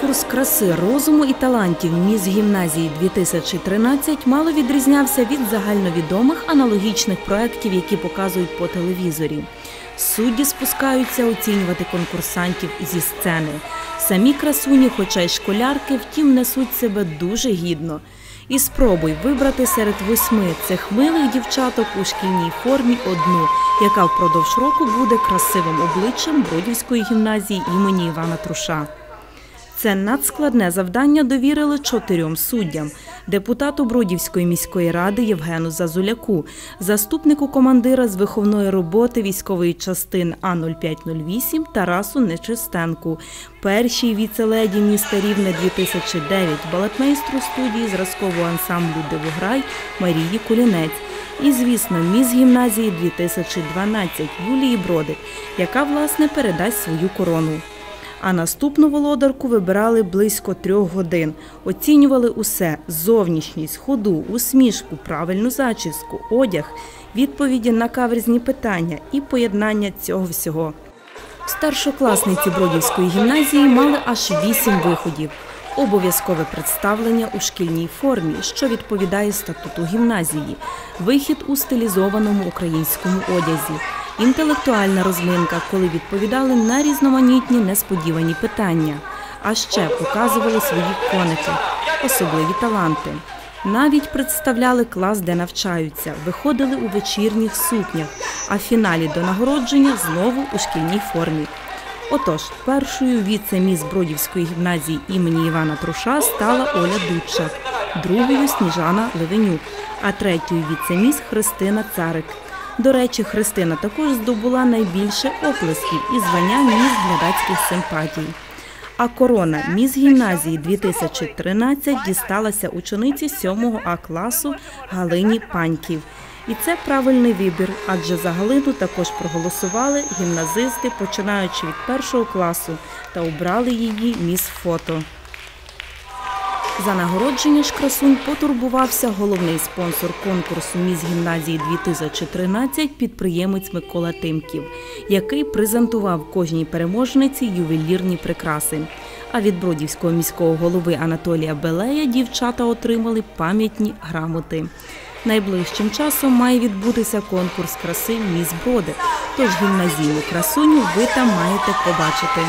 Конкурс краси, розуму і талантів міс гімназії 2013 мало відрізнявся від загальновідомих аналогічних проєктів, які показують по телевізорі. Судді спускаються оцінювати конкурсантів зі сцени. Самі красуні, хоча й школярки, втім несуть себе дуже гідно. І спробуй вибрати серед восьми цих милих дівчаток у шкільній формі одну, яка впродовж року буде красивим обличчям Бродівської гімназії імені Івана Труша. Це надскладне завдання довірили чотирьом суддям: депутату Бродівської міської ради Євгену Зазуляку, заступнику командира з виховної роботи військової частини А 0508 Тарасу Нечистенку, першій віцеледі міста Рівне 2009 балетмейстру студії зразкового ансамблю Дивограй Марії Кулінець. І, звісно, міс гімназії 2012 Юлії Бродик, яка власне передасть свою корону. А наступну володарку вибирали близько трьох годин. Оцінювали усе: зовнішність, ходу, усмішку, правильну зачіску, одяг, відповіді на каверзні питання і поєднання цього всього. Старшокласниці Бродівської гімназії мали аж вісім виходів. Обов'язкове представлення у шкільній формі, що відповідає статуту гімназії, вихід у стилізованому українському одязі, інтелектуальна розминка, коли відповідали на різноманітні несподівані питання, а ще показували свої коники, особливі таланти. Навіть представляли клас, де навчаються, виходили у вечірніх сукнях, а в фіналі до нагородження знову у шкільній формі. Отож, першою віце-міс Бродівської гімназії імені Івана Труша стала Оля Дудчак, другою Сніжана Левенюк, а третьою віце-міс Христина Царик. До речі, Христина також здобула найбільше оплесків і звання міс глядацьких симпатій. А корона міс гімназії 2013 дісталася учениці 7 А класу Галині Паньків. І це правильний вибір, адже за Галину також проголосували гімназисти, починаючи від першого класу, та обрали її міс фото. За нагородження ж красунь потурбувався головний спонсор конкурсу Міс гімназії 2013 підприємець Микола Тимків, який презентував кожній переможниці ювелірні прикраси. А від бродівського міського голови Анатолія Белея дівчата отримали пам'ятні грамоти. Найближчим часом має відбутися конкурс краси Міс Броди. Тож гімназійну красуню ви там маєте побачити.